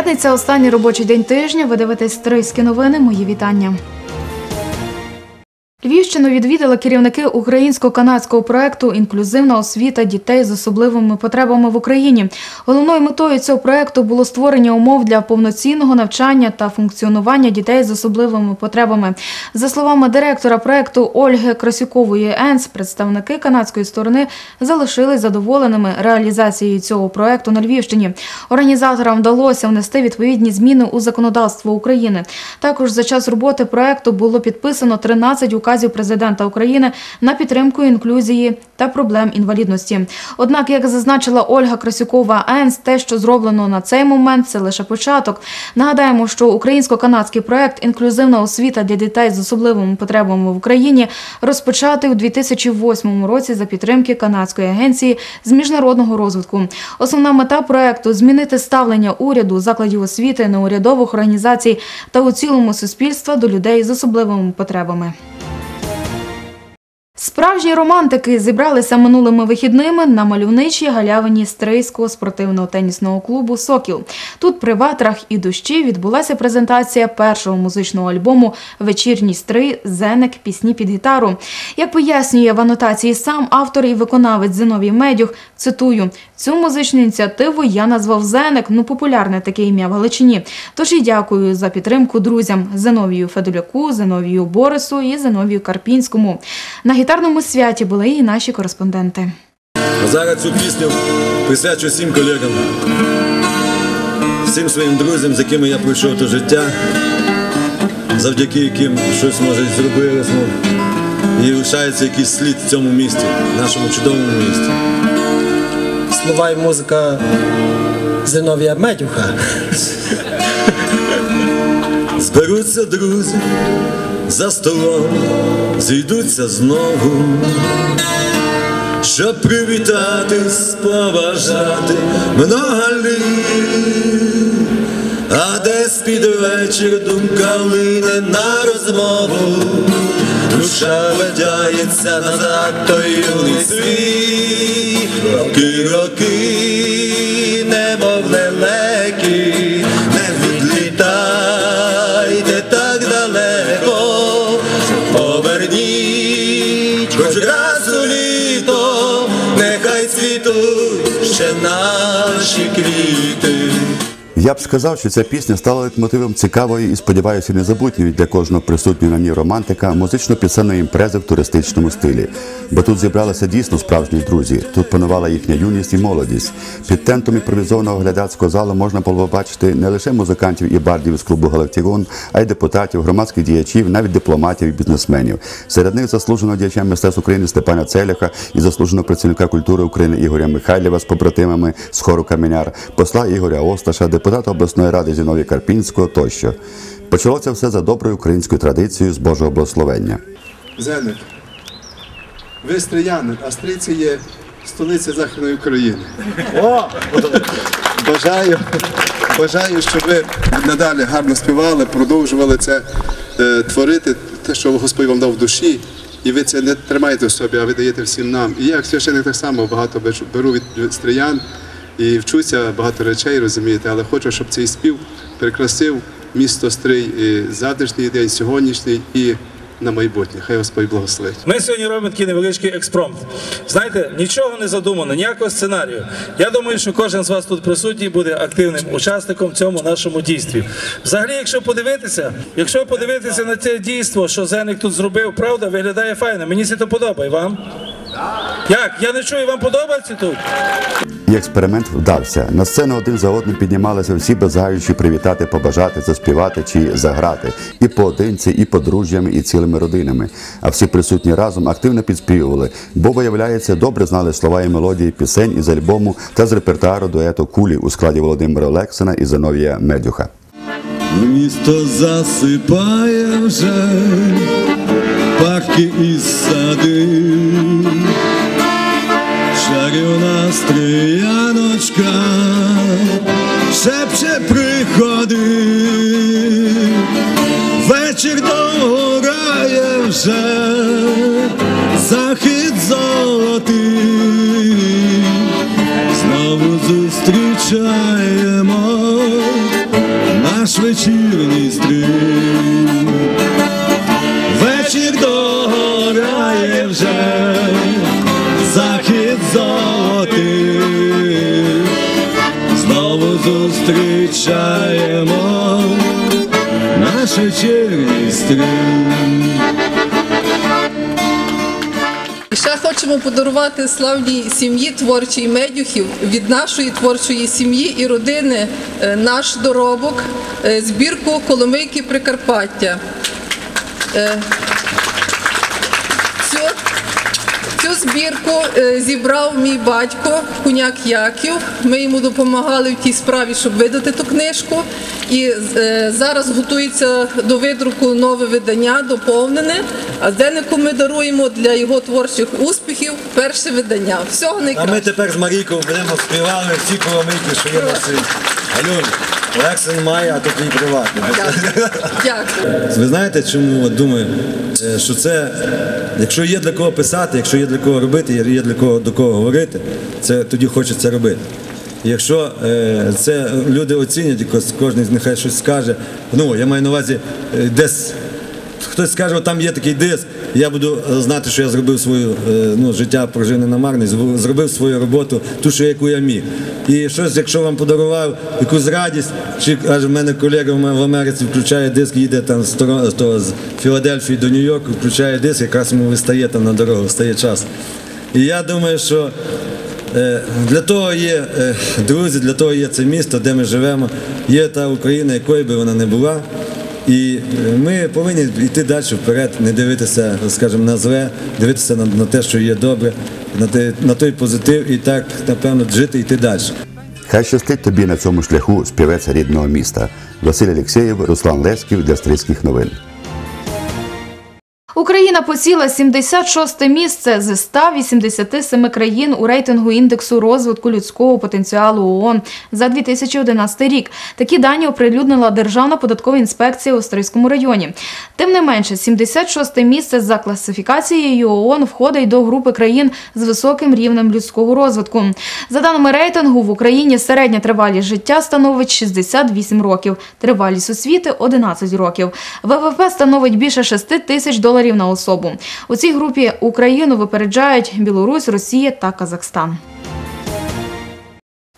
П'ятниця останній робочий день тижня. Ви дивитесь Стрийські новини. Мої вітання. Львівщину відвідали керівники українсько-канадського проекту Інклюзивна освіта дітей з особливими потребами в Україні. Головною метою цього проекту було створення умов для повноцінного навчання та функціонування дітей з особливими потребами. За словами директора проекту Ольги Красюкової Енс, представники канадської сторони залишились задоволеними реалізацією цього проекту на Львівщині. Організаторам вдалося внести відповідні зміни у законодавство України. Також за час роботи проекту було підписано 13 указів президента України на підтримку інклюзії та проблем інвалідності. Однак, як зазначила Ольга Красюкова Енс, те, що зроблено на цей момент, це лише початок. Нагадаємо, що українсько-канадський проект Інклюзивна освіта для дітей з особливими потребами в Україні розпочатий у 2008 році за підтримки канадської агенції з міжнародного розвитку. Основна мета проекту змінити ставлення уряду, закладів освіти, неурядових організацій та у цілому суспільства до людей з особливими потребами. Справжні романтики зібралися минулими вихідними на мальовничій галявині Стрийського спортивного тенісного клубу Сокіл. Тут при ватрах і дощі відбулася презентація першого музичного альбому Вечірній стрий Зенек пісні під гітару. Як пояснює в анотації сам автор і виконавець Зиновій Медюх, цитую: цю музичну ініціативу я назвав Зенек, ну популярне таке ім'я в Галичині. Тож і дякую за підтримку друзям Зиновію Федоляку, Зиновію Борису і Зиновію Карпінському. На гітарному святі були і наші кореспонденти. Зараз цю пісню присвячу всім колегам, всім своїм друзям, з якими я пройшов до життя, завдяки яким щось може зробили знову. І лишається якийсь слід в цьому місті, нашому чудовому місті. Слова і музика Зиновія Медюха. Зберуться друзі за столом, зійдуться знову, щоб привітатись, поважати много літ. А десь під вечір думка лине на розмову, душа ведяється назад, той юний світ, роки, роки, немов лелеки, Я б сказав, що ця пісня стала лейтмотивом цікавої і, сподіваюся, незабутньої для кожного присутнього на ній романтика музично-пісенної імпрези в туристичному стилі. Бо тут зібралися дійсно справжні друзі. Тут панувала їхня юність і молодість. Під тентом імпровізованого глядацького залу можна було побачити не лише музикантів і бардів з клубу Галактіон, а й депутатів, громадських діячів, навіть дипломатів і бізнесменів. Серед них заслуженого діяча мистецтв України Степана Целяха і заслуженого працівника культури України Ігоря Михайлєва з побратимами з хору Каменяр, посла Ігоря Осташа, депутата обласної ради Зіновія Карпінського тощо. Почалося все за доброю українською традицією з Божого благословення. Зенек, ви стріяни, а стрийці є столиця Західної України. Бажаю, бажаю, щоб ви надалі гарно співали, продовжували це е, творити, те, що Господь вам дав в душі. І ви це не тримаєте в собі, а ви даєте всім нам. І я, як священник, так само багато беру- беру від стріян і вчуся багато речей, розумієте, але хочу, щоб цей спів прикрасив місто Стрий і завтрашній день, сьогоднішній і на майбутнє. Хай Господь благословить. Ми сьогодні робимо такий невеличкий експромт. Знаєте, нічого не задумано, ніякого сценарію. Я думаю, що кожен з вас тут присутній буде активним учасником в цьому нашому дійстві. Взагалі, якщо подивитися, якщо подивитися на це дійство, що Зеник тут зробив, правда, виглядає файно. Мені це подобає. Вам? Як? Я не чую, вам подобається тут? І експеримент вдався. На сцену один за одним піднімалися всі бажаючі привітати, побажати, заспівати чи заграти. І поодинці, і подружжями, і цілими родинами. А всі присутні разом активно підспівували, бо, виявляється, добре знали слова і мелодії пісень із альбому та з репертуару дуету Кулі у складі Володимира Олексина і Зиновія Медюха. Місто засипає вже парки і сади, чарівна стріяночка, шепче приходи, вечір догорає вже, захід золотий, знову зустрічаємо наш вечірній стрім. Захід знову зустрічаємо наш вечірній стрім. І ще хочемо подарувати славній сім'ї творчій медюхів від нашої творчої сім'ї і родини е, наш доробок, е, збірку Коломийки Прикарпаття. Е, Цю, цю збірку е, зібрав мій батько Куняк Яків. Ми йому допомагали в тій справі, щоб видати ту книжку. І е, зараз готується до видруку нове видання, доповнене. А Зенику ми даруємо для його творчих успіхів перше видання. Всього А ми тепер з Марійкою будемо співали всі коломийки, що є на світі. Алюн, Лексин має, а то твій приватний. Дякую. Дякую. Ви знаєте, чому от думаю, е, що це, якщо є для кого писати, якщо є для кого робити, є для кого до кого говорити, це тоді хочеться робити. Якщо е, це люди оцінять, кожен з нехай щось скаже, ну я маю на увазі е, десь. Хтось скаже, там є такий диск, я буду е, знати, що я зробив свою е, ну, життя прожив не на марність, зробив свою роботу, ту, що яку я міг. І щось, якщо вам подарував якусь радість, чи каже, в мене колега в ме- в Америці включає диск, їде там з, Торо- з, Філадельфії до Нью-Йорку, включає диск, якраз йому вистає там на дорогу, встає час. І я думаю, що Е, Для того є друзі, для того є це місто, де ми живемо. Є та Україна, якою би вона не була. І е, ми повинні йти далі вперед, не дивитися, скажімо, на зле, дивитися на, на те, що є добре, на, те, на той позитив і так, напевно, жити йти далі. Хай щастить тобі на цьому шляху співець рідного міста. Василь Алєксєєв, Руслан Лесків для Стрийських новин. Україна посіла 76 місце з 187 країн у рейтингу індексу розвитку людського потенціалу ООН за 2011 рік. Такі дані оприлюднила Державна податкова інспекція у Стрийському районі. Тим не менше, 76 місце за класифікацією ООН входить до групи країн з високим рівнем людського розвитку. За даними рейтингу, в Україні середня тривалість життя становить 68 років, тривалість освіти 11 років. ВВП становить більше 6 тисяч доларів на особу. У цій групі Україну випереджають Білорусь, Росія та Казахстан.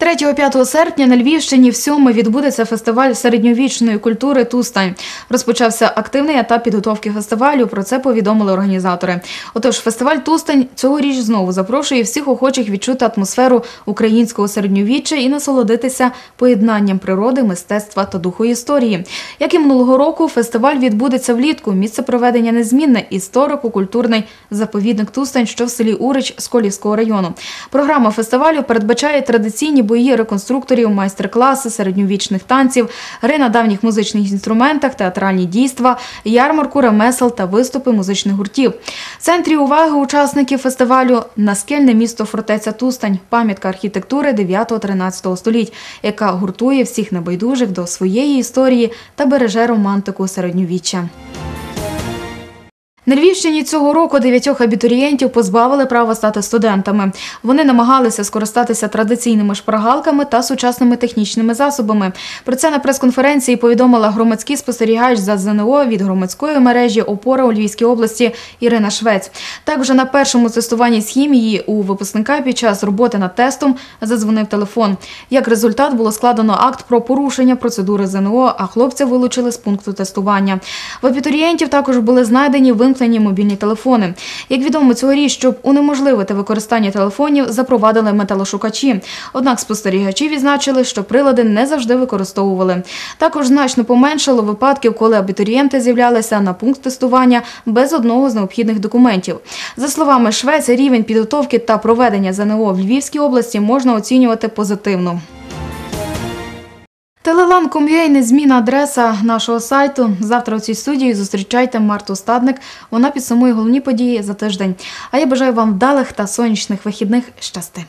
3-5 серпня на Львівщині в сьоме відбудеться фестиваль середньовічної культури Тустань. Розпочався активний етап підготовки фестивалю. Про це повідомили організатори. Отож, фестиваль Тустань цьогоріч знову запрошує всіх охочих відчути атмосферу українського середньовіччя і насолодитися поєднанням природи, мистецтва та духу історії. Як і минулого року, фестиваль відбудеться влітку. Місце проведення незмінне історико-культурний заповідник Тустань, що в селі Урич Сколівського району. Програма фестивалю передбачає традиційні бої реконструкторів, майстер-класи середньовічних танців, гри на давніх музичних інструментах, театральні дійства, ярмарку, ремесел та виступи музичних гуртів. В центрі уваги учасників фестивалю наскельне місто фортеця Тустань, пам'ятка архітектури 9-13 століть, яка гуртує всіх небайдужих до своєї історії та береже романтику середньовіччя. На Львівщині цього року дев'ятьох абітурієнтів позбавили права стати студентами. Вони намагалися скористатися традиційними шпаргалками та сучасними технічними засобами. Про це на прес-конференції повідомила громадський спостерігач за ЗНО від громадської мережі Опора у Львівській області Ірина Швець. Так вже на першому тестуванні з хімії у випускника під час роботи над тестом задзвонив телефон. Як результат було складено акт про порушення процедури ЗНО, а хлопця вилучили з пункту тестування. В абітурієнтів також були знайдені вимкнені мобільні телефони. Як відомо, цьогоріч, щоб унеможливити використання телефонів, запровадили металошукачі. Однак спостерігачі відзначили, що прилади не завжди використовували. Також значно поменшало випадків, коли абітурієнти з'являлися на пункт тестування без одного з необхідних документів. За словами Швець, рівень підготовки та проведення ЗНО в Львівській області можна оцінювати позитивно. Телелан.com.ua – незмінна адреса нашого сайту. Завтра у цій студії зустрічайте Марту Стадник. Вона підсумує головні події за тиждень. А я бажаю вам вдалих та сонячних вихідних. Щасти!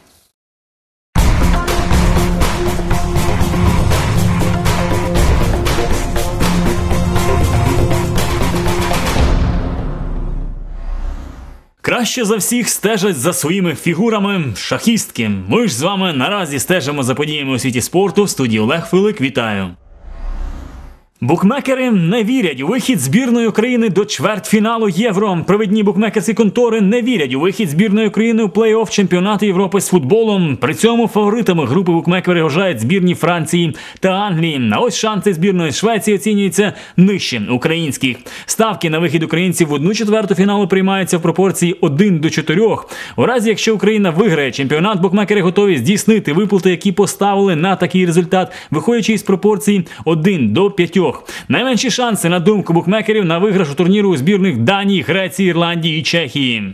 Краще за всіх стежать за своїми фігурами шахістки. Ми ж з вами наразі стежимо за подіями у світі спорту. В студії Олег Филик. Вітаю. Букмекери не вірять у вихід збірної України до чвертьфіналу Євро. Провідні букмекерські контори не вірять у вихід збірної України у плей-офф чемпіонату Європи з футболом. При цьому фаворитами групи букмекери вважають збірні Франції та Англії. А ось шанси збірної Швеції оцінюються нижче українських. Ставки на вихід українців в одну четверту фіналу приймаються в пропорції 1 до 4. У разі, якщо Україна виграє чемпіонат, букмекери готові здійснити виплати, які поставили на такий результат, виходячи із пропорцій 1 до 5. Найменші шанси на думку букмекерів на виграш у турніру у збірних Данії, Греції, Ірландії і Чехії.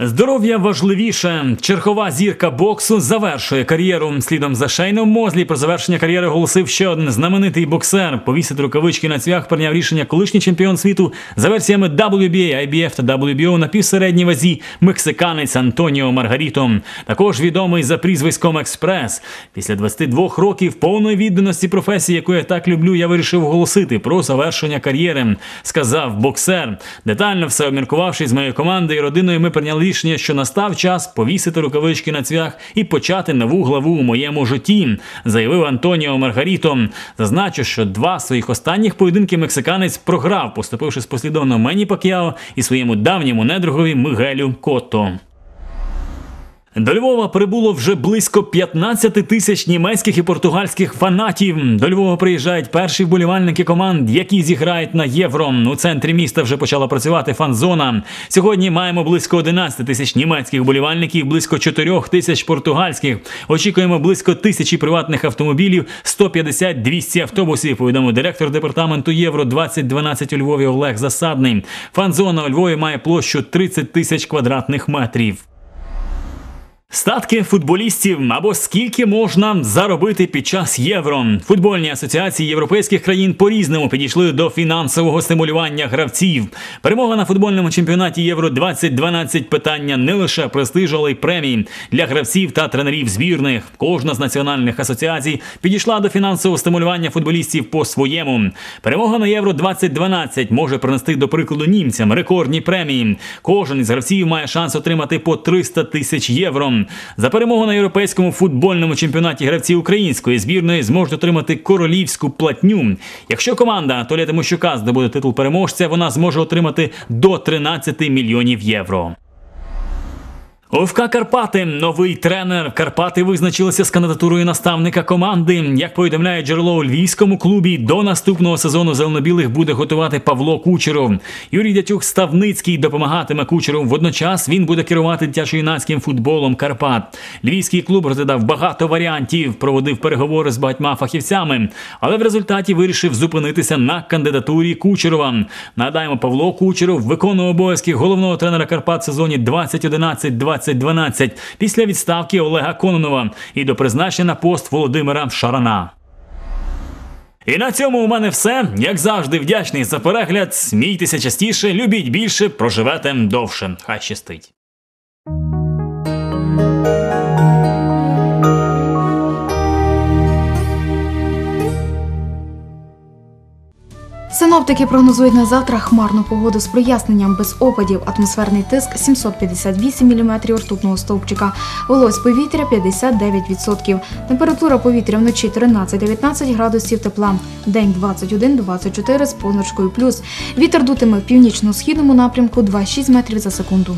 Здоров'я важливіше. Черхова зірка боксу завершує кар'єру. Слідом за Шейном Мозлі про завершення кар'єри оголосив ще один знаменитий боксер. Повісити рукавички на цвях прийняв рішення колишній чемпіон світу за версіями WBA, IBF та WBO на півсередній вазі мексиканець Антоніо Маргаріто. Також відомий за прізвиськом Експрес. Після 22 років повної відданості професії, яку я так люблю, я вирішив оголосити про завершення кар'єри. Сказав боксер. Детально все обміркувавши з моєю командою і родиною, ми прийняли рішення, що настав час повісити рукавички на цвях і почати нову главу у моєму житті, заявив Антоніо Маргаріто. Зазначу, що два своїх останніх поєдинки мексиканець програв, поступивши послідовно Мені Пак'яо і своєму давньому недругові Мигелю Котто. До Львова прибуло вже близько 15 тисяч німецьких і португальських фанатів. До Львова приїжджають перші вболівальники команд, які зіграють на євро. У центрі міста вже почала працювати фан-зона. Сьогодні маємо близько 11 тисяч німецьких вболівальників, близько 4 тисяч португальських. Очікуємо близько тисячі приватних автомобілів, 150-200 автобусів. Повідомив директор департаменту Євро 2012 у Львові Олег Засадний. Фан-зона у Львові має площу 30 тисяч квадратних метрів. Статки футболістів або скільки можна заробити під час євро. Футбольні асоціації європейських країн по-різному підійшли до фінансового стимулювання гравців. Перемога на футбольному чемпіонаті Євро 2012 питання не лише престижу, але й премій для гравців та тренерів збірних. Кожна з національних асоціацій підійшла до фінансового стимулювання футболістів по-своєму. Перемога на Євро 2012 може принести до прикладу німцям рекордні премії. Кожен із гравців має шанс отримати по 300 тисяч євро. За перемогу на європейському футбольному чемпіонаті гравці української збірної зможуть отримати королівську платню. Якщо команда Анатолія Тимощука здобуде титул переможця, вона зможе отримати до 13 мільйонів євро. ОФК Карпати новий тренер. Карпати визначилися з кандидатурою наставника команди. Як повідомляє джерело у львівському клубі, до наступного сезону зеленобілих буде готувати Павло Кучеров. Юрій Дятюк Ставницький допомагатиме Кучеру. Водночас він буде керувати дитячо-юнацьким футболом Карпат. Львівський клуб розглядав багато варіантів, проводив переговори з багатьма фахівцями, але в результаті вирішив зупинитися на кандидатурі Кучерова. Нагадаємо, Павло Кучеров виконував обов'язки головного тренера Карпат в сезоні 2011-2012 після відставки Олега Кононова і до призначення на пост Володимира Шарана. І на цьому у мене все. Як завжди, вдячний за перегляд. Смійтеся частіше, любіть більше, проживете довше. Хай щастить. Синоптики прогнозують на завтра хмарну погоду з проясненням без опадів. Атмосферний тиск 758 мм ртутного стовпчика. Волось повітря 59%. Температура повітря вночі 13-19 градусів тепла. День 21-24 з позначкою плюс. Вітер дутиме в північно-східному напрямку 2,6 метрів за секунду.